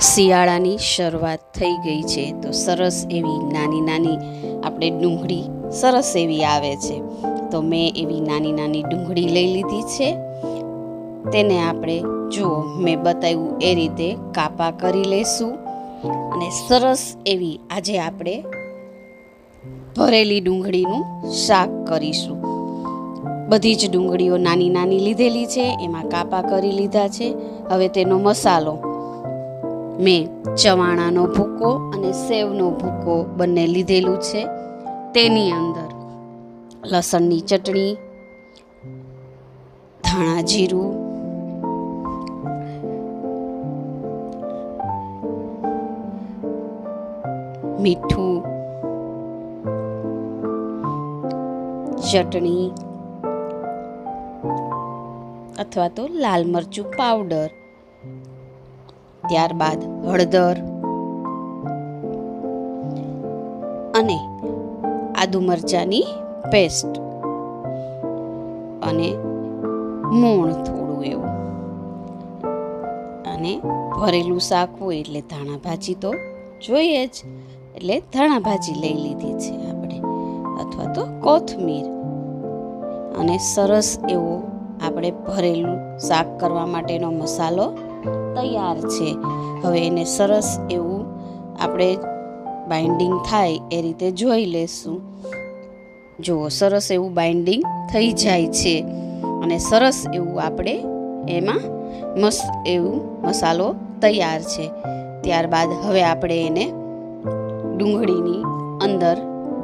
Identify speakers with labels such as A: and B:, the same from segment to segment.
A: શિયાળાની શરૂઆત થઈ ગઈ છે. તો સરસ એવી નાની નાની આપણે ડુંગળી સરસ એવી આવે છે. તો મેં એવી નાની નાની ડુંગળી લઈ લીધી છે. તેને આપણે જુઓ, મેં બતાવ્યું એ રીતે કાપા કરી લઈશું અને સરસ એવી આજે આપણે ભરેલી ડુંગળીનું શાક કરીશું. બધી જ ડુંગળીઓ નાની નાની લીધેલી છે, એમાં કાપા કરી લીધા છે. હવે તેનો મસાલો મેં ચવાણાનો ભૂકો અને સેવનો ભૂકો બંને લીધેલું છે. તેની અંદર લસણની ચટણી, ધાણા જીરું, મીઠું, ચટણી, અથવા તો લાલ મરચું પાવડર. ત્યારબાદ હળદર અને આદુ મરચાંની પેસ્ટ અને મૂણ થોડું એવું. અને ભરેલું શાક હોય એટલે ધાણા ભાજી તો જોઈએ જ, એટલે ધાણા ભાજી લઈ લીધી છે આપણે. અથવા તો કોથમીર. અને સરસ એવો આપણે ભરેલું શાક કરવા માટેનો મસાલો તૈયાર છે. હવે એને સરસ એવું આપણે બાઇન્ડિંગ થાય એ રીતે જોઈ લેશું. જુઓ, સરસ એવું બાઇન્ડિંગ થઈ જાય છે અને સરસ એવું આપણે એમાં મસ્ત એવું મસાલો તૈયાર છે. ત્યારબાદ હવે આપણે એને ડુંગળીની અંદર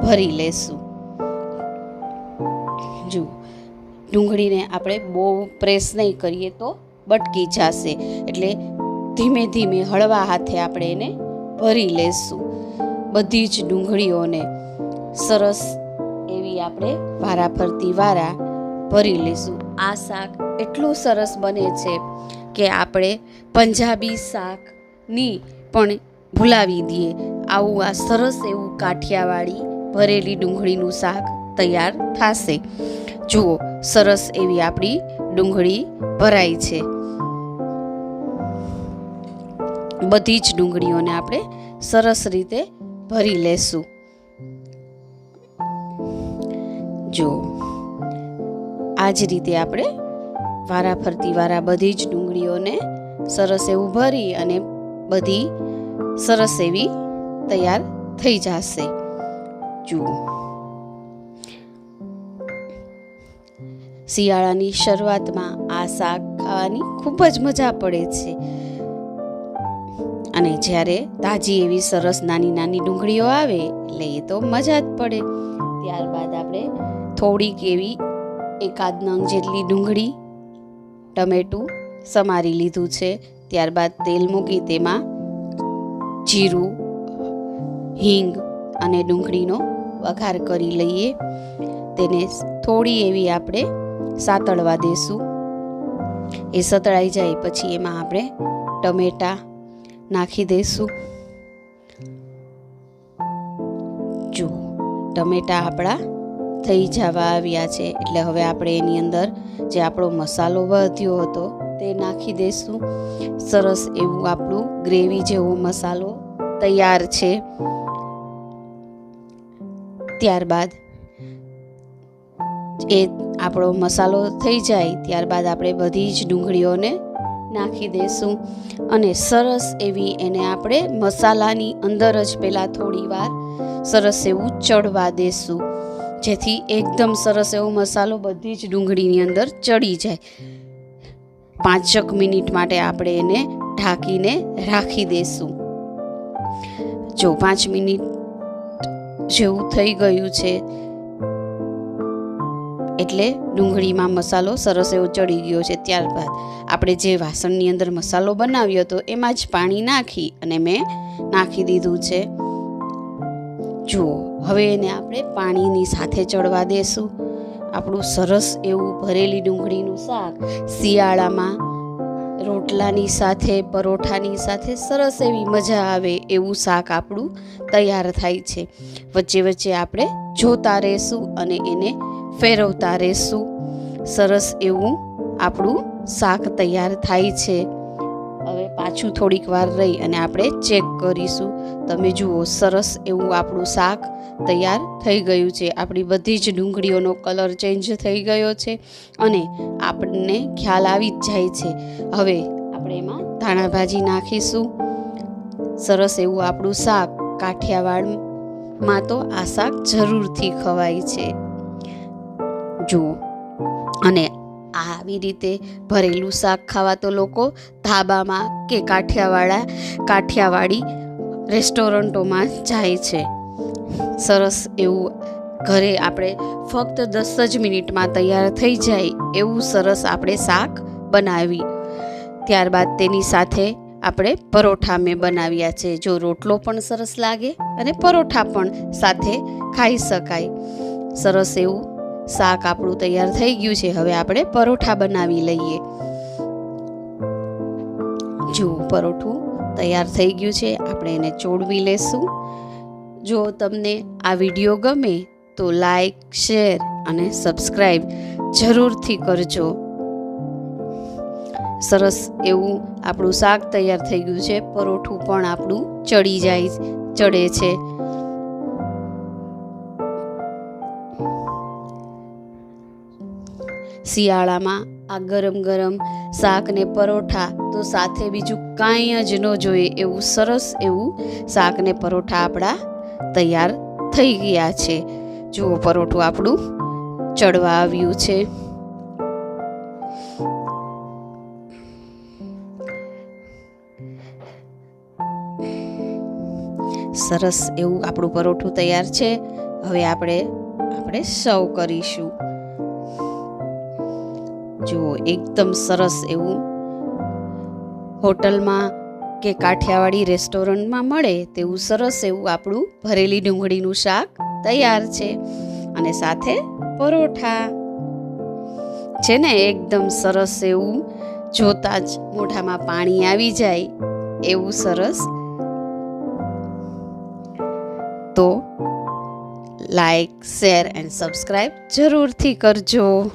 A: ભરી લેશું. જુઓ, ડુંગળીને આપણે બહુ પ્રેસ નહીં કરીએ તો બટકી જશે. એટલે ધીમે ધીમે હળવા હાથે આપણે એને ભરી લેશું. બધી જ ડુંગળીઓને સરસ એવી આપણે વારા ફરતી વારા ભરી લેશું. આ શાક એટલું સરસ બને છે કે આપણે પંજાબી શાકની પણ ભૂલાવી દઈએ. આવું આ સરસ એવું કાઠિયાવાડી ભરેલી ડુંગળીનું શાક તૈયાર થશે. જુઓ, સરસ એવી આપણી ડુંગળી ભરાઈ છે. બધી જ ડુંગળીઓને આપણે સરસ રીતે ભરી લેશું. જો, આ જ રીતે આપણે વારા ફરતી વારા બધી જ ડુંગળીઓને સરસ એવું ભરી અને બધી સરસ એવી તૈયાર થઈ જશે. જુઓ. શિયાળાની શરૂઆતમાં આ શાક ખાવાની ખૂબ જ મજા પડે છે. અને જ્યારે તાજી એવી સરસ નાની નાની ડુંગળીઓ આવે, એટલે એ તો મજા જ પડે. ત્યારબાદ આપણે થોડીક એવી એકાદ નંગ જેટલી ડુંગળી, ટમેટું સમારી લીધું છે. ત્યારબાદ તેલ મૂકી તેમાં જીરું, હિંગ અને ડુંગળીનો વઘાર કરી લઈએ. તેને થોડી એવી આપણે સાતળવા દેશું. એ સતળાઈ જાય પછી એમાં આપણે ટમેટા નાખી દઈશું જો, ટમેટા આપણા થઈ જવા આવ્યા છે, એટલે હવે આપણે એની અંદર જે આપણો મસાલો વધ્યો હતો તે નાખી દઈશું સરસ એવું આપણું ગ્રેવી જેવો મસાલો તૈયાર છે. ત્યારબાદ એ આપણો મસાલો થઈ જાય, ત્યારબાદ આપણે બધી જ ડુંગળીઓને નાખી દઈશું અને સરસ એવી એને આપણે મસાલાની અંદર જ પહેલાં થોડી વાર સરસ એવું ચડવા દેશું. જેથી એકદમ સરસ એવો મસાલો બધી જ ડુંગળીની અંદર ચડી જાય. પાંચક મિનિટ માટે આપણે એને ઢાંકીને રાખી દઈશું જો પાંચ મિનિટ જેવું થઈ ગયું છે એટલે ડુંગળીમાં મસાલો સરસ એવો ચડી ગયો છે ત્યારબાદ આપણે જે વાસણની અંદર મસાલો બનાવ્યો હતો એમાં જ પાણી નાખી અને મેં નાખી દીધું છે. જુઓ, હવે એને આપણે પાણીની સાથે ચડવા દેશું. આપણું સરસ એવું ભરેલી ડુંગળીનું શાક શિયાળામાં રોટલાની સાથે, પરોઠાની સાથે સરસ એવી મજા આવે એવું શાક આપણું તૈયાર થાય છે. વચ્ચે વચ્ચે આપણે જોતા રહેશું અને એને ફેરવતા રહેશું. સરસ એવું આપણું શાક તૈયાર થાય છે. હવે પાછું થોડીક વાર રહી અને આપણે ચેક કરીશું. તમે જુઓ, સરસ એવું આપણું શાક તૈયાર થઈ ગયું છે. આપણી બધી જ ડુંગળીઓનો કલર ચેન્જ થઈ ગયો છે અને આપણને ખ્યાલ આવી જ જાય છે. હવે આપણે એમાં ધાણા ભાજી નાખીશું. સરસ એવું આપણું શાક કાઠિયાવાડમાં તો આ શાક જરૂરથી ખવાય છે. જુઓ. અને આવી રીતે ભરેલું શાક ખાવા તો લોકો ધાબામાં કે કાઠિયાવાડા, કાઠિયાવાડી રેસ્ટોરન્ટોમાં જાય છે. સરસ એવું ઘરે આપણે ફક્ત દસ જ મિનિટમાં તૈયાર થઈ જાય એવું સરસ આપણે શાક બનાવી. ત્યારબાદ તેની સાથે આપણે પરોઠા મેં બનાવ્યા છે. જો રોટલો પણ સરસ લાગે અને પરોઠા પણ સાથે ખાઈ શકાય. સરસ એવું શાક આપણું તૈયાર થઈ ગયું છે. હવે આપણે પરોઠા બનાવી લઈએ. જુઓ પરોઠું તૈયાર થઈ ગયું છે, આપણે એને ચોળવી લેશું. જો તમને આ વીડિયો ગમે તો લાઈક, શેર અને સબસ્ક્રાઈબ જરૂરથી કરજો. સરસ એવું આપણું શાક તૈયાર થઈ ગયું છે. પરોઠું પણ આપણું ચડી જાય, ચડે છે. શિયાળામાં આ ગરમ ગરમ શાક ને પરોઠા તો સાથે બીજું કાંઈ જ ન જોઈએ એવું સરસ એવું શાક ને પરોઠા આપણા તૈયાર થઈ ગયા છે. જુઓ પરોઠું આપણું ચડવા આવ્યું છે. સરસ એવું આપણું પરોઠું તૈયાર છે. હવે આપણે આપણે સર્વ કરીશું. જુઓ એકદમ સરસ એવું હોટલમાં કે કાઠિયાવાડી રેસ્ટોરન્ટમાં મળે તેવું સરસ એવું આપણું ભરેલી ડુંગળીનું શાક તૈયાર છે. અને સાથે પરોઠા. છે ને એકદમ સરસ એવું જોતા જ મોઢામાં પાણી આવી જાય એવું સરસ. તો લાઈક, શેર એન્ડ સબસ્ક્રાઈબ જરૂરથી કરજો.